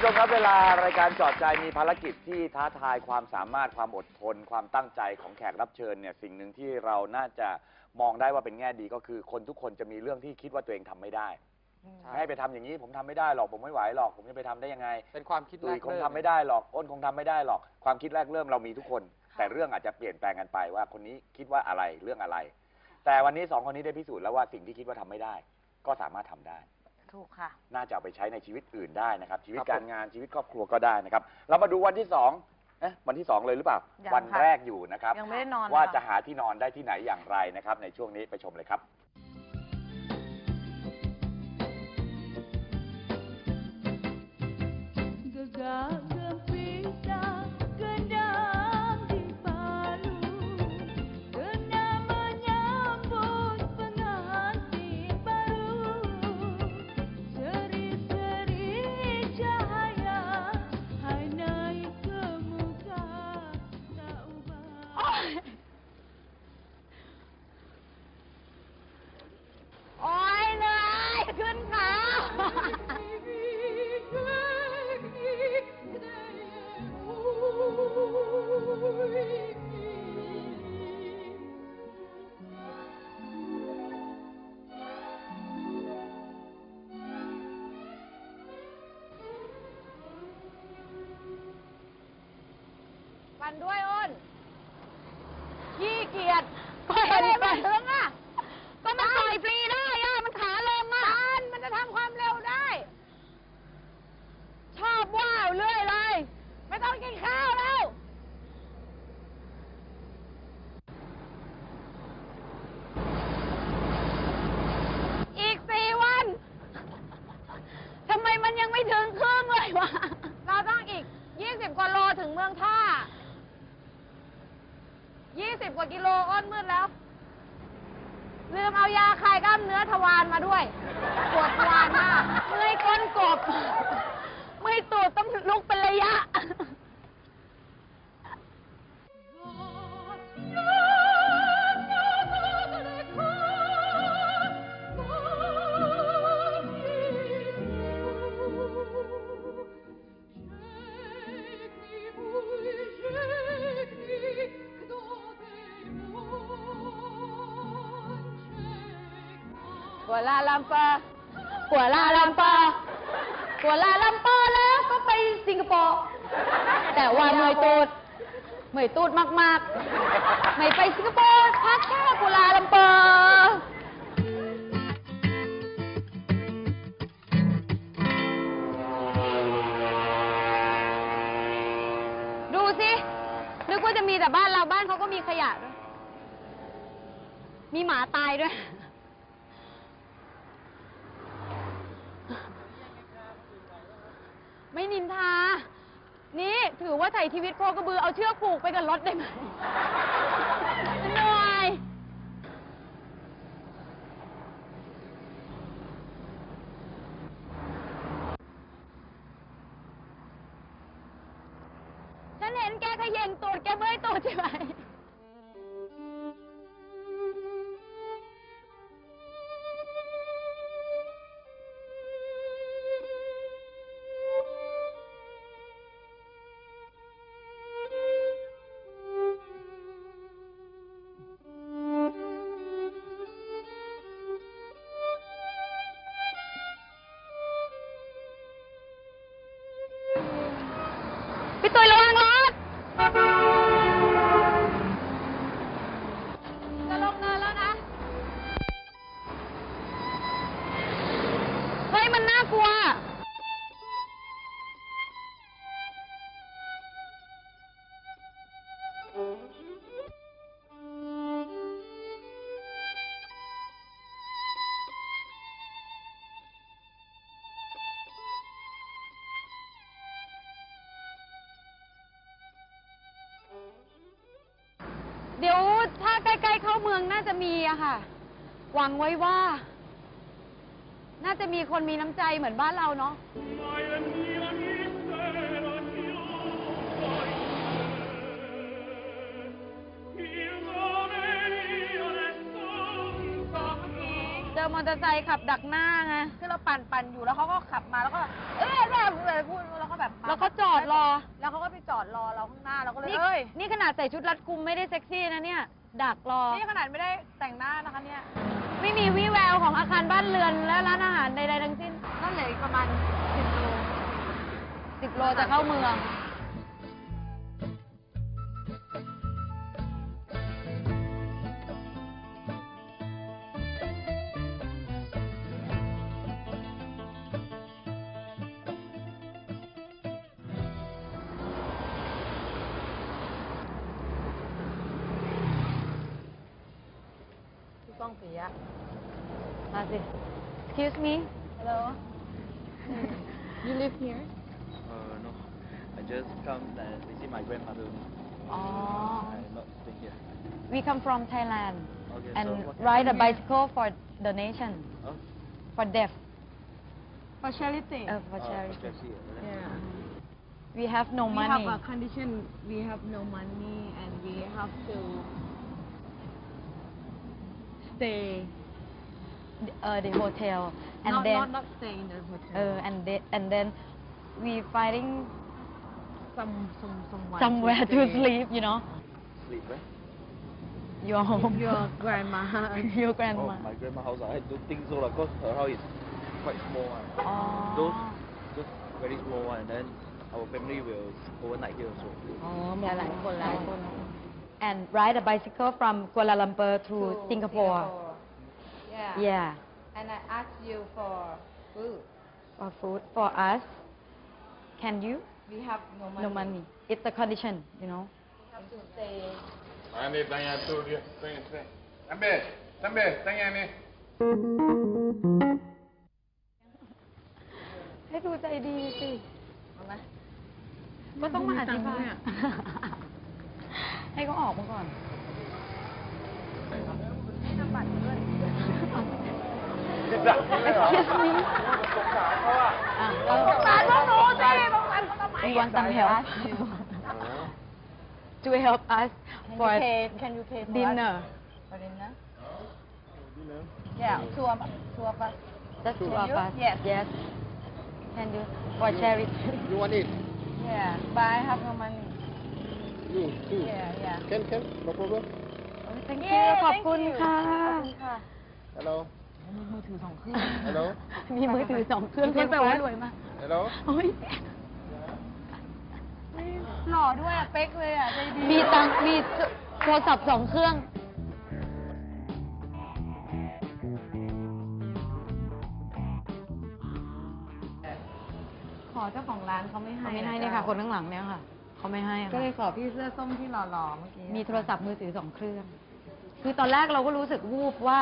ผู้ชมครับเวลารายการจอดใจมีภารกิจที่ท้าทายความสามารถความอดทน ความตั้งใจของแขกรับเชิญเนี่ยสิ่งหนึ่งที่เราน่าจะมองได้ว่าเป็นแง่ดีก็คือ คนทุกคนจะมีเรื่องที่คิดว่าตัวเองทำไม่ได้ ให้ไปทำอย่างนี้ผมทำไม่ได้หรอกผมไม่ไหวหรอกผมจะไปทำได้ยังไงเป็นความคิดตุแรยกคงเริ่ทำไม่ได้หรอกอ้นคงทำไม่ได้หรอกความคิดแรกเริ่มเรามีทุกคน แต่เรื่องอาจจะเปลี่ยนแปลงกันไปว่าคนนี้คิดว่าอะไรเรื่องอะไร แต่วันนี้สองคนนี้ได้พิสูจน์แล้วว่าสิ่งที่คิดว่าทำไม่ได้ ก็สามารถทำได้ ถูกค่ะ น่าจะเอาไปใช้ในชีวิตอื่นได้นะครับ ชีวิตการงานชีวิตครอบครัวก็ได้นะครับ เรามาดูวันที่สองเอ๊ะวันที่สองเลยหรือเปล่า ยังวันค่ะ แรกอยู่นะครับ ยังไม่ได้นอนว่าค่จะหาที่นอนได้ที่ไหนอย่างไรนะครับ ในช่วงนี้ไปชมเลยครับ Gagap ปันด้วยอ้นขี้เกียจก็เห็นไปถึงอะก็มันต่อยฟรีได้อะมันขาลงอะมันมันจะทำความเร็วได้ ชอบว่าวเรื่อยเลย ไม่ต้องกินข้าวแล้วอีกสี่วันทำไมมันยังไม่ถึงครึ่งเลยวะ เราต้องอีก 20 กว่าโลถึงเมืองท่า บกว่ากิโลอ้อนมืดแล้ว ลืมเอายาคลายกล้ามเนื้อทวารมาด้วย ปวดทวารมากเมื่อยก้นกบเมื่อยตูดต้องลุกเป็นระยะ กัวลาลัมเปอร์กัวลาลัมเปอร์กัวลาลัมเปอร์แล้วก็ไปสิงคโปร์แต่ว่าเมื่อยตูดเมื่อยตูดมากๆ ไม่ไปสิงคโปร์พักแค่กัวลาลัมเปอร์ดูสินึกว่าจะมีแต่บ้านเราบ้านเขาก็มีขยะด้วยมีหมาตายด้วย ไม่นินทา นี่ถือว่าใส่ชีวิตโคกระบือเอาเชือกผูกไปกับรถได้ไหมเหนื่อยฉันเห็นแกขย่งตูดแกเมื่อยตูดใช่ไหม พี่ตุ้ยระวังรถ ถ้าใกล้ๆเข้าเมืองน่าจะมีอะค่ะ หวังไว้ว่า น่าจะมีคนมีน้ำใจเหมือนบ้านเราเนาะ เจอมอเตอร์ไซค์ขับดักหน้าไง คือเราปั่นปั่นอยู่แล้วเขาก็ขับมาแล้วก็ เอ๊ะแบบพูดแล้วเขาจอดรอแล้วเขาก็ไปจอดรอเราข้างห น้าเราก็เลยนี่เอ้ย นี่ขนาดใส่ชุดรัดกุมไม่ได้เซ็กซี่นะเนี่ย ดักรอ นี่ขนาดไม่ได้แต่งหน้านะคะเนี่ยไม่มีวี่แววของอาคารบ้านเรือนและร้านอาหารใดๆทั้งสิ้น ก็เหลืออีกประมาณสิบโลสิบโลจะเข้าเมือง พี่ก้องเสีย มาสิ excuse me Hello You live here Uh, no. I just come and visit my grandmother. oh I'm not staying here. we come from Thailand Okay, and so what can ride I a do? bicycle for donation Oh, for deaf For charity uh, for uh, charity just here. Yeah we have no We money have a condition we have no money and we have to stay uh, the hotel and not, then not, not stay in the hotel. Uh, and then and then we finding some, some somewhere, somewhere to, to, sleep, you know. Sleep where? Your home. It's your grandma. your grandma. Oh, my grandma house. I don't think so because her house is quite small. Uh. Oh. Those just very small one. And then our family will overnight here also. Oh, yeah, like, like, like, and ride a bicycle from Kuala Lumpur to, Singapore. Yeah. Yeah, And I asked you for food. for food for us. Can you? We have no money. No money. It's a condition, you know. We have to stay. Ani tanya tu dia. Tanya, tanya. Sambil, sambil, tanya ni. ให้ดูใจดีสิ เอาไหม ก็ต้องมาอธิบาย ให้เขาออกมาก่อน ให้นำบัตรมาด้วย Excuse me อ่ะเรา สงสารพวกหนูสิสงสารเขาทำไม We want some help to help us for Can you pay Can you pay for dinner. us? For dinner? Yeah, two of two of us. Just two Can of you? us. Yes. Yes. Can you for charity? You want it? Yeah, but I have no money. You too. Yeah, yeah. Can, can, no problem. Thank you Yeah, ขอบ thank คุณ you. ค่ะขอบคุณค่ะ Hello. มีมือถือสองเครื่อง Hello. มีมือถือสองเครื่องมีคนแปลว่ารวยมาก Hello. โอ้ยหล่อด้วยอะเป๊กเลยอะใจดีมีตังค์มีโทรศัพท์สองเครื่อง ขอเจ้าของร้านเขาไม่ให้เขาไม่ให้เนี่ยค่ะ คนข้างหลังเนี่ยค่ะ เขาไม่ให้อะก็ค่ะเลยขอพี่เสื้อส้มที่หล่อๆเมื่อกี้มีโทรศัพท์มือถือสองเครื่อง คือตอนแรกเราก็รู้สึกวูบว่า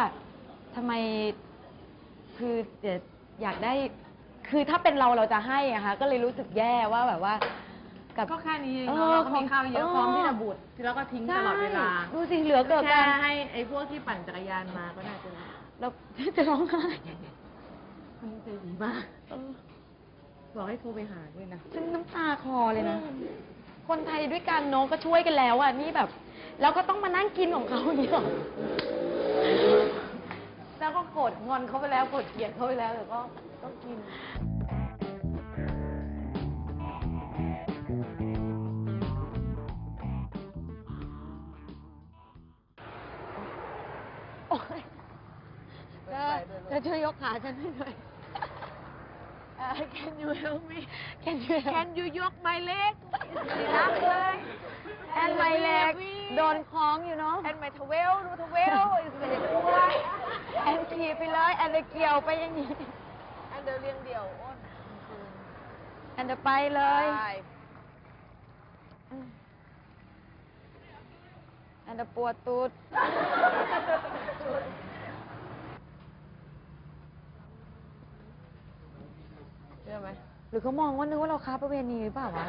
ทำไม คือเดี๋ยวอยากได้ คือถ้าเป็นเราเราจะให้อะค่ะก็เลยรู้สึกแย่ว่าแบบว่า กับ ก็แค่นี้เองเอเนาะอเราก็มีข้าวเยอะเออพร้อมที่จะบูดแล้วก็ทิ้งตลอดเวลาใช่ดูสิเหลือเกิน แค่กันให้ไอ้พวกที่ปั่นจักรยานมาก็น่าจะเรา จะร้องไห้มันใจดีมากเออบอกให้โทรไปหาด้วยนะ ฉันน้ำตาคลอเลยนะ คนไทยด้วยกันเนาะก็ช่วยกันแล้วอะนี่แบบ แล้วก็ต้องมานั่งกินของเขาอย่างนี้หรอแล้วก็โกรธงอนเขาไปแล้วโกรธเกลียดเขาไปแล้วแต่ก็ต้องกิน โอ๊ยเธอเธอช่วยยกขาฉันให้หน่อย Can you help me Can you help Can you ยก my leg รักเลย and my leg โดนคล้องอยู่เนาะ and my towel ดู towel เสียกลัว and ขี่ไปเลย and เกี่ยวไปอย่างนี้ and เดี๋ยวเรียงเดี่ยวอ้น and ไปเลยไป and ปวดตูดเชื่อไหม หรือเขามองว่านึกว่าเราค้าประเวณีหรือเปล่าวะ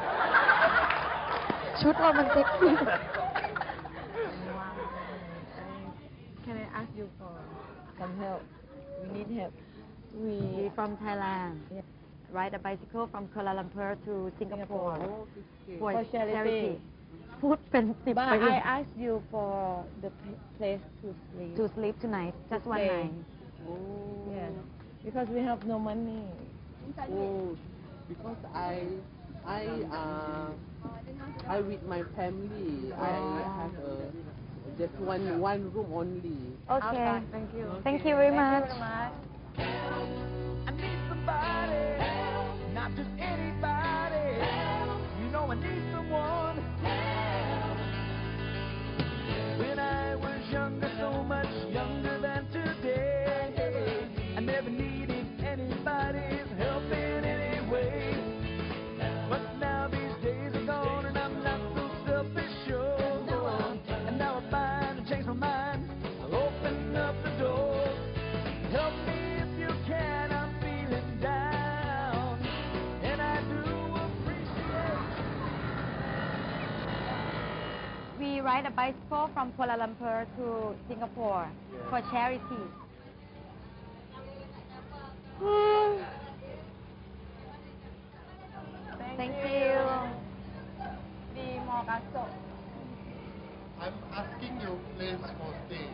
ชุดเรามันเซ็กซี่ Can I ask you for some help we need help we we from Thailand ride a bicycle from Kuala Lumpur to Singapore for For charity. พูดเป็นสิบ but ปี I asked you for the p- place to sleep to sleep tonight just one stay. night yeah because we have no money Oh, because I I uh, I with my family. I have a just one one room only. Okay thank you Thank you very much I need somebody, not just anybody. You know I need someone. Ride a bicycle from Kuala Lumpur to Singapore for charity. Thank you. ดีมอกัสโซ I'm asking you please for stay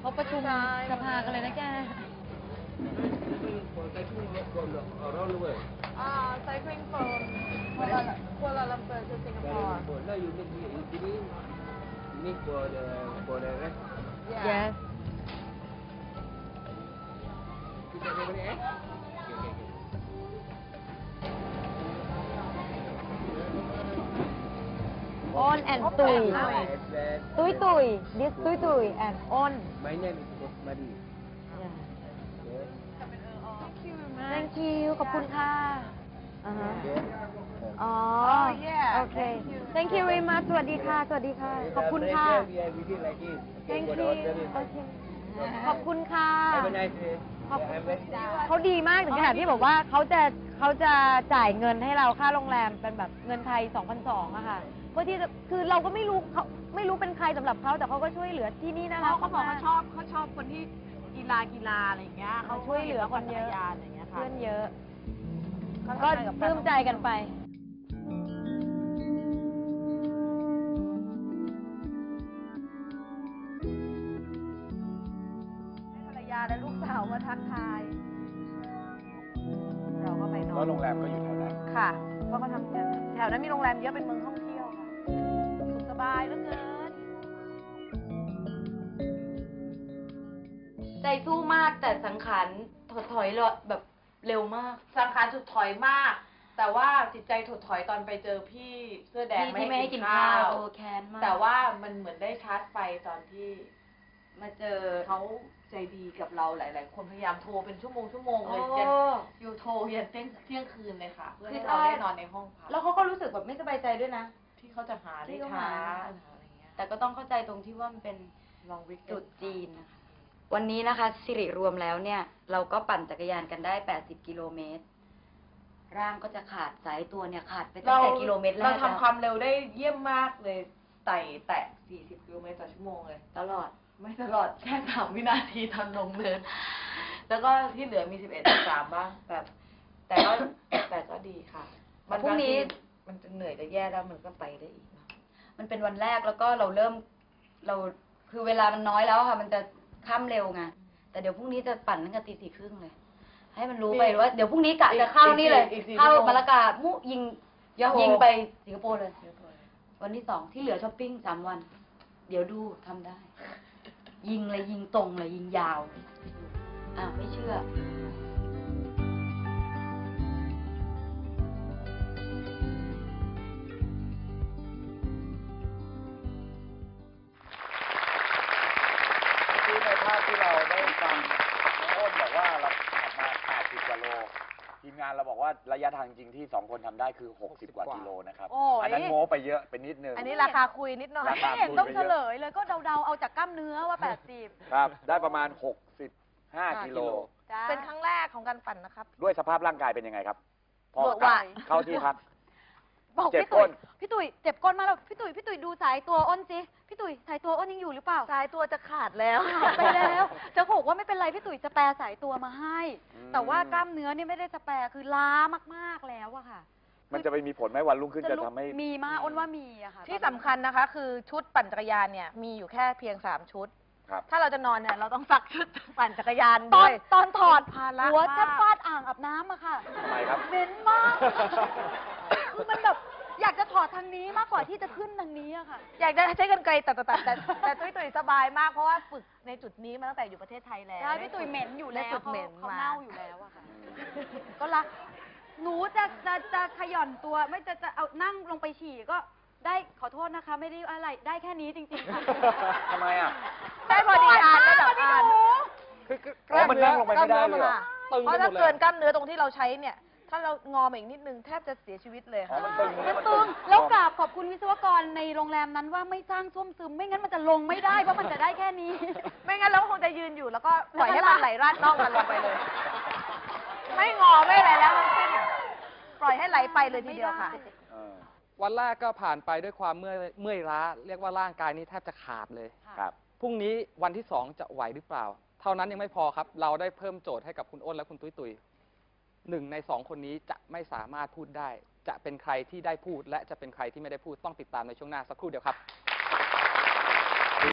เขาประชุมสภากันเลยนะแก Around the world. อ่า cycling from Kuala Kuala Lumpur to Singapore Now you need you need you need for the for the rest. Yes You got everybody eh? Okay, okay, okay. On and ตุย Yes, that- ตุยตุย this ตุยตุย and on My name is Rosmadi. Yes. Thank you ขอบคุณค่ะอ่าฮะ Yes. อ๋อ Oh, yeah. โอเค Thank you very much สวัสดีค่ะ สวัสดีค่ะ ขอบคุณค่ะ We are within like this. Thank For you the order is- โอเค ขอบคุณค่ะ Have a nice day. ขอบคุณ Yeah, have a- เขาดีมากถึงขนาดที่บอกว่าเขาจะเขาจะจ่ายเงินให้เราค่าโรงแรมเป็นแบบเงินไทย2,200อะค่ะเพื่อที่จะคือเราก็ไม่รู้เขาไม่รู้เป็นใครสำหรับเขาแต่เขาก็ช่วยเหลือที่นี่นะเขาเขาบอกเขาชอบเขาชอบคนที่กีฬากีฬาอะไรอย่างเงี้ยเขาช่วยเหลือคนเยอะ จักรยานอะไรอย่างเงี้ยค่ะ เพื่อนเยอะเขาก็ทำงานกับปลื้มใจกันไป โรงแรมก็อยู่แถวนั้น ค่ะเพราะเขาทำงานแถวนั้นมีโรงแรมเยอะเป็นเมืองท่องเที่ยวค่ะสุขสบายเหลือเกิน ใจสู้มากแต่สังขารถดถอยเลยแบบเร็วมาก สังขารถดถอยมาก แต่ว่าจิตใจถดถอยตอนไปเจอพี่เสื้อแดงที่ไม่ให้กินข้าวโอ้แค้นมากแต่ว่ามันเหมือนได้ชาร์จไฟตอนที่มาเจอเขา ใจดีกับเราหลาย ๆ คนพยายามโทรเป็นชั่วโมงชั่วโมงโอ้เลยยันอยู่โทรยันเที่ยงเที่ยงคืนเลยค่ะ เพื่อให้เราได้นอนในห้องพักแล้วเขาก็รู้สึกแบบไม่สบายใจด้วยนะ ที่เขาจะหาได้ที่เขาช้าหาอะไรเงี้ยแต่ก็ต้องเข้าใจตรงที่ว่ามันเป็นลองวิกตรุษจีนนะคะ วันนี้นะคะสิริรวมแล้วเนี่ย เราก็ปั่นจักรยานกันได้ 80 กิโลเมตร ร่างก็จะขาดสายตัวเนี่ยขาดไปตั้งแต่กิโลเมตรแรกเราแล้วทำความเร็วได้เยี่ยมมากเลยไต่แตะ 40 กิโลเมตรต่อชั่วโมงเลย ตลอด ไม่ตลอดแค่สามวินาทีตอนลงเนินแล้วก็ที่เหลือมี11 13บ้างแบบแต่ก็ แต่ก็ดีค่ะ มันพรุ่งนี้บาทีมันจะเหนื่อยจะแย่แล้วมันก็ไปได้อีกนะมันเป็นวันแรกแล้วก็เราเริ่ม เราคือเวลามันน้อยแล้วค่ะ มันจะข้ามเร็วไงแต่เดี๋ยวพรุ่งนี้จะปั่นตั้งแต่ตีสี่ครึ่งเลย ให้มันรู้ไปว่าเดี๋ยวพรุ่งนี้กะจะเข้านี่เลย อีกสี่เข้าชั่วโมง มาละกามุยิงยาโฮ ยิงไปสิงคโปร์เลย วันที่สองที่เหลือช้อปปิ้งสามวัน เดี๋ยวดูทำได้ ยิงเลยยิงตรงเลยยิงยาว อะไม่เชื่อ เมื่อกี้ในภาพที่เราได้ฟังน้องอ้นบอกว่าเราขับมา80กว่าโล ทีมงานเราบอกว่าระยะทางจริงที่ 2 คนทำได้คือ 60 กว่ากิโลนะครับ โอ้ย อันนั้นโม้ไปเยอะไปนิดนึง อันนี้ราคาคุยนิดหน่อย ราคาไม่เห็นต้องเฉลยเลยก็เดาๆเอาจากกล้ามเนื้อว่า 80ครับ ได้ประมาณ 65 กิโล จ้า เป็นครั้งแรกของการปั่นนะครับ ด้วยสภาพร่างกายเป็นยังไงครับ พอบอกกลับว่าเข้าที่พัก บอกเจ็บพี่ตุ๋ก้ยน พี่ตุ๋ยเจ็บก้นมากแล้วพี่ตุ๋ยพี่ตุ๋ยดูสายตัวอ้นสิพี่ตุ๋ยสายตัวอ้นยังอยู่หรือเปล่าสายตัวจะขาดแล้ว ขาดไปแล้วจะบอกว่าไม่เป็นไรพี่ตุ๋ยจะแปรสายตัวมาให้ อืม แต่ว่ากล้ามเนื้อเนี่ยไม่ได้จะแปรคือล้ามากๆแล้วอะค่ะมันจะไปมีผลไหมวันรุ่งขึ้นจะลุกทำให้ มีมากอ้นว่ามีอะค่ะที่สำคัญนะคะ คือชุดปั่นจักรยานเนี่ยมีอยู่แค่เพียงสามชุด ครับ ถ้าเราจะนอนเนี่ยเราต้องซักชุดปั่นจักรยานตอด้นวย ตอนถอดภาระหัวแทบมากฟาดอ่างอาบน้ำอะค่ะทำไมครับ เหม็นมาก คคือมันแบบอยากจะถอดทางนี้มากกว่าที่จะขึ้นทางนี้อะค่ะ อยากจะใช้กันไกลตัดตัดตัดแต่แต่ตุ้ยตุ้ยสบายมากเพราะว่าฝึกในจุดนี้มาตั้งแต่อยู่ประเทศไทยแล้ว ใช่พี่ตุ๋ยเหม็นอยู่แล้วได้ฝึกเหม็นเขามา เน่าอยู่แล้วอะค่ะ ก็รักหนูจะจะจะขย่อนตัวไม่จะจะเอานั่งลงไปฉี่ก็ได้ขอโทษนะคะ ไม่ได้อะไรได้แค่นี้จริงๆค่ะทำไมอะ ได้พอดีอ่านระดับอ่านคือคืออ๋อมันนั่งลงไปไม่ได้เลยเหรอ ตึงเพไปราะหถ้ามดเลเกิยนกล้ามเนื้อตรงที่เราใช้เนี่ย ถ้าเรางอมาอีกนิดนึงแทบจะเสียชีวิตเลยอ๋อค่ะ มันตึงมันตึงแล้วกราบขอบคุณวิศวกรในโรงแรมนั้นว่าไม่สร้างส้วมซึม ไม่งั้นมันจะลงไม่ได้ เพราะมันจะได้แค่นี้ ไม่งั้นเราก็คงจะยืนอยู่แล้วก็ปล่อยให้มันไหลราดน่องกันลงไปเลย ไม่งอไม่อะไรแล้วทั้งสิ้นปล่อยให้ไหลไปเลยทีเดียวค่ะ เออวันแรกก็ผ่านไปด้วยความเมื่อยเมื่อยล้า เรียกว่าร่างกายนี้แทบจะขาดเลย ครับ พรุ่งนี้วันที่สองจะไหวหรือเปล่า เท่านั้นยังไม่พอครับ เราได้เพิ่มโจทย์ให้กับคุณอ้นและคุณตุ้ยตุย หนึ่งในสองคนนี้จะไม่สามารถพูดได้ จะเป็นใครที่ได้พูด และจะเป็นใครที่ไม่ได้พูดต้องติดตามในช่วงหน้าสักครู่เดียวครับ